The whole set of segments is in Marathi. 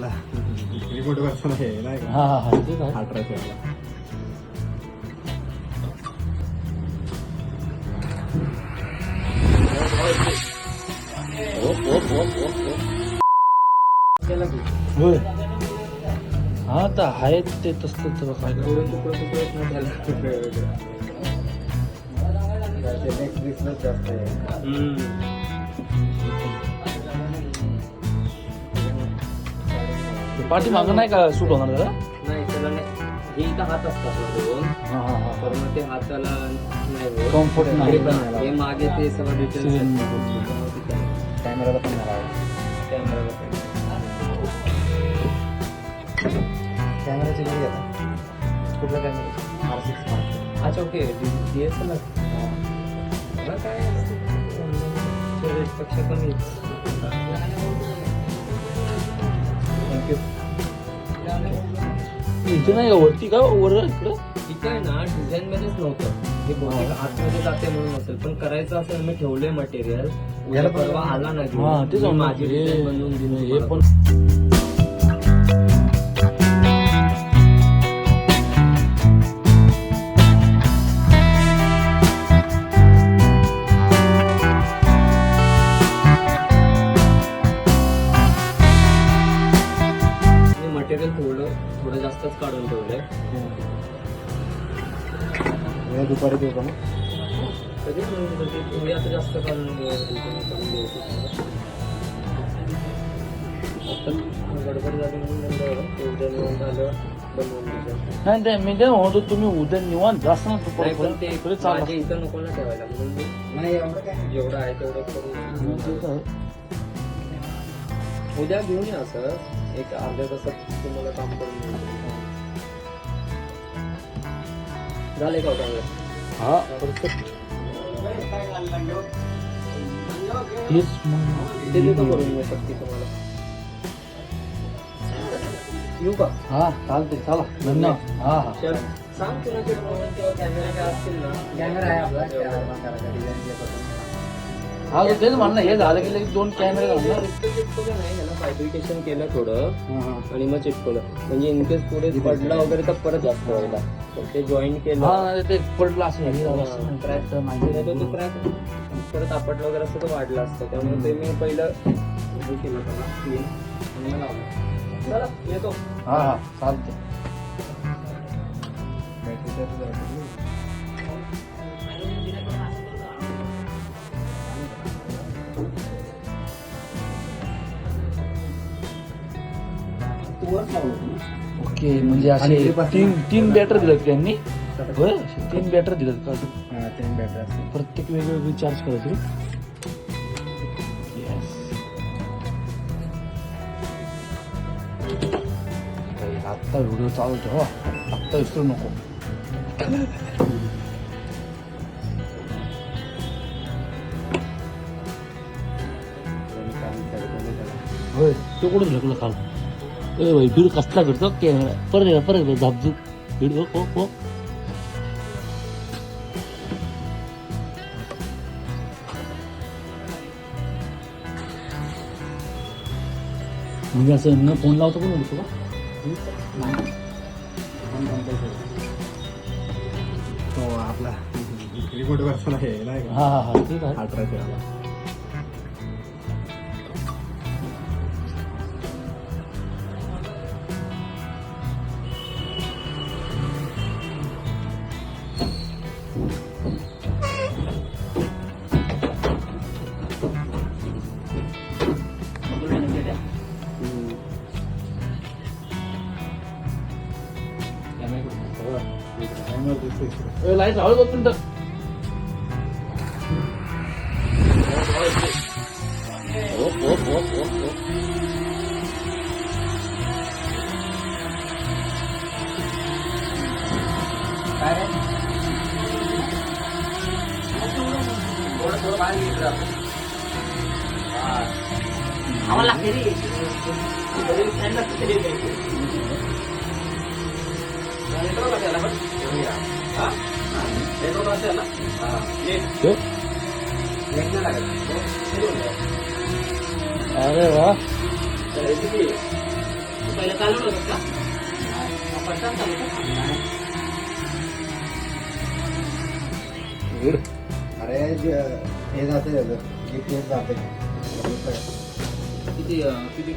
आपला वरचा आहे नाही का? हा हा हा. अठराशे होय. हा तर आहेत ते तसलं तर काय जास्त आहे. पाठी मागं नाही का सूट होणार जरा? नाही त्याला नाही. हे इथं हात असतात ना दोन. हा हा हा. तर मग ते हाताला नाही होत. Comfort नाही. हे पण हे मागे ते सगळं डिटेल्स Serial कॅमेराला पण नाही लावायचा. कॅमेराची किती घेता कुठला कॅमेरा? आर सिक्स मार्क अच्छा ओके. डी एस एल काय पेक्षा कमी थँक्यू इथे नाही का? वरती का? वर इकडं? इथं आहे ना डिझाईन मध्येच नव्हतं हे. बहुतेक आतमध्ये जाते म्हणून असेल पण करायचं असेल मी ठेवलंय मटेरियल याला पण- परवा आला ना घेऊन. हा तेच मी म्हणलं. माझी हे डिझाईन बनवून दिली हे. पण उद्या दुपारी देऊ का मग कधी थोडी आता जास्त. आता गडबड झाली म्हणून म्हणलं उद्या आल्यावर. नाही ते मी काय म्हणतो तुम्ही उद्या निवांत जास्त ना नाही पण ते इकडे चालला माझ्या इथं नको ना ठेवायला म्हणून मी नाही एवढं काय जेवढं आहे तेवढं करून उद्या घेऊन या सर एक अर्ध्या तासात तुम्हाला काम करून देऊ. झाले का। होता हा। perfect. हेच ते देतो मग करून मी शक्ती तुम्हाला येऊ का? हा चालते चला। धन्यवाद। हा हा। चल। सांग तुला ते मोबाईल किंवा कॅमेरा काय असतील ना। कॅमेरा आहे आपला एवढं. डिझाईन हा तर तेच म्हणलं हे झालं की लगेच दोन कॅमेरे घालणार फायब्रिकेशन केलं थोडं आणि मग चिटकवलं म्हणजे इनकेस पुढे पडला वगैरे तर परत जास्त व्हायला तर ते जॉईन हा केलं ते पडलं असं हे असं हा, माहिती. तो crack परत आपटलं वगैरे असतं तर वाढलं असतं. त्यामुळे ते मी पहिलं हे केलं त्याला clean आणि मग लावलं. चला येतो. हा हा. चालते ओके म्हणजे असे तीन तीन बॅटर दिलेत त्यांनी? होय तीन बॅटर दिलेत का? हा तीन बॅटरी प्रत्येक वेगवेगळी चार्ज करायची आत्ता व्हिडिओ चालू ठेवा आत्ता विसरू नको. होय तो कुठून ढकलं काल ए भाई बीड कसला कॅमेरा परत एकदा परत एकदा झापझूप बीड हो हो म्हणजे असं न फोन लावतो कोण होतो का तो आपला नाही का हा हा हा ठीक आहे अठराशे वाला ए, लाइट लावलं दोन मिनिटं ठेव. अरे वा. पहिला चालवलं होतं का पटकन अरे हे जाते त्याचं जाते किती किती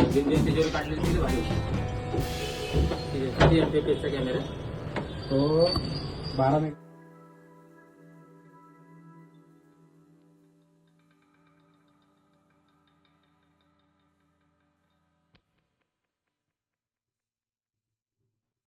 अं, त्याच्यावर काढलेलं किती भारी किती- कॅमेरा तो बारा मिनिट